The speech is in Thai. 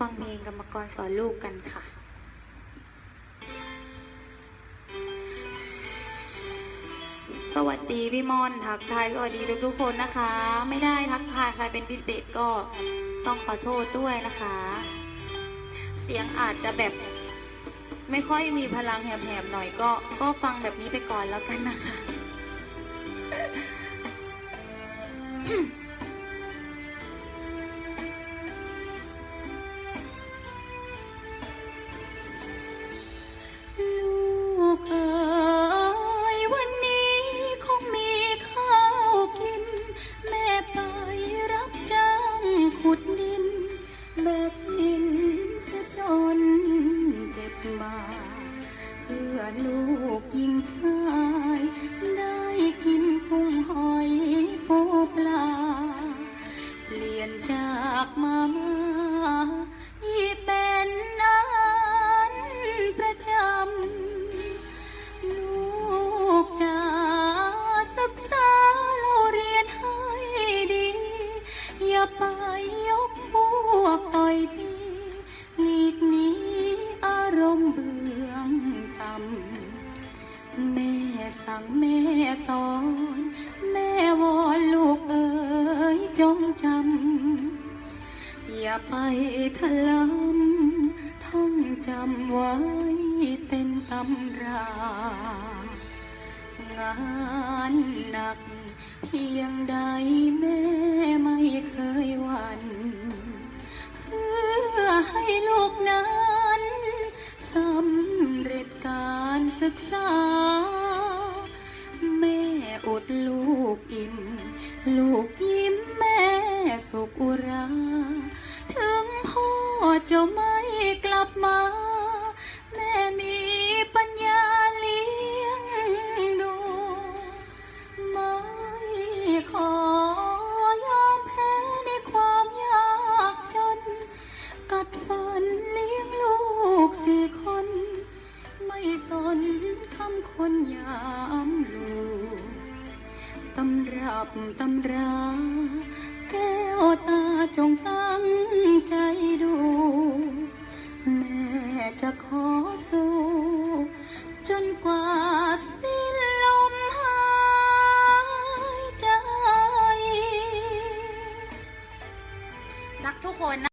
ฟังเพลงกรรมกรสอนลูกกันค่ะสวัสดีพี่มอนทักทายสวัสดีทุกๆคนนะคะ ไม่ได้ทักทายใครเป็นพิเศษก็ต้องขอโทษด้วยนะคะ เสียงอาจจะแบบ ไม่ค่อยมีพลังแหบๆหน่อยก็ ก็ฟังแบบนี้ไปก่อนแล้วกันนะคะ ลูกยิงชาย ได้กินกุ้งหอยปูปลา เปลี่ยนจากมามาที่เป็นอาหารประจำ ลูกจะศึกษาเราเรียนให้ดี อย่าไป สั่งแม่สอน แม่วอนลูกเอ๋ยจงจำ อย่าไปทะลำท่องจำไว้เป็นตำรา งานหนักเพียงใดแม่ไม่เคยหวั่นเพื่อให้ลูกนั้นสำเร็จการศึกษา อดลูกอิ่ม ลูกยิ้มแม่สุขอุรา ถึงพ่อจะไม่กลับมา แม่มีปัญญาเลี้ยงดู ไม่ขอยอมแพ้ในความยากจน กัดฟันเลี้ยงลูกสี่คน ไม่สนคำคนยากำรับตำรา แก้วตาจงตั้งใจดู แม่จะขอสู้ จนกว่าสิ้นลมหายใจ รักทุกคนนะ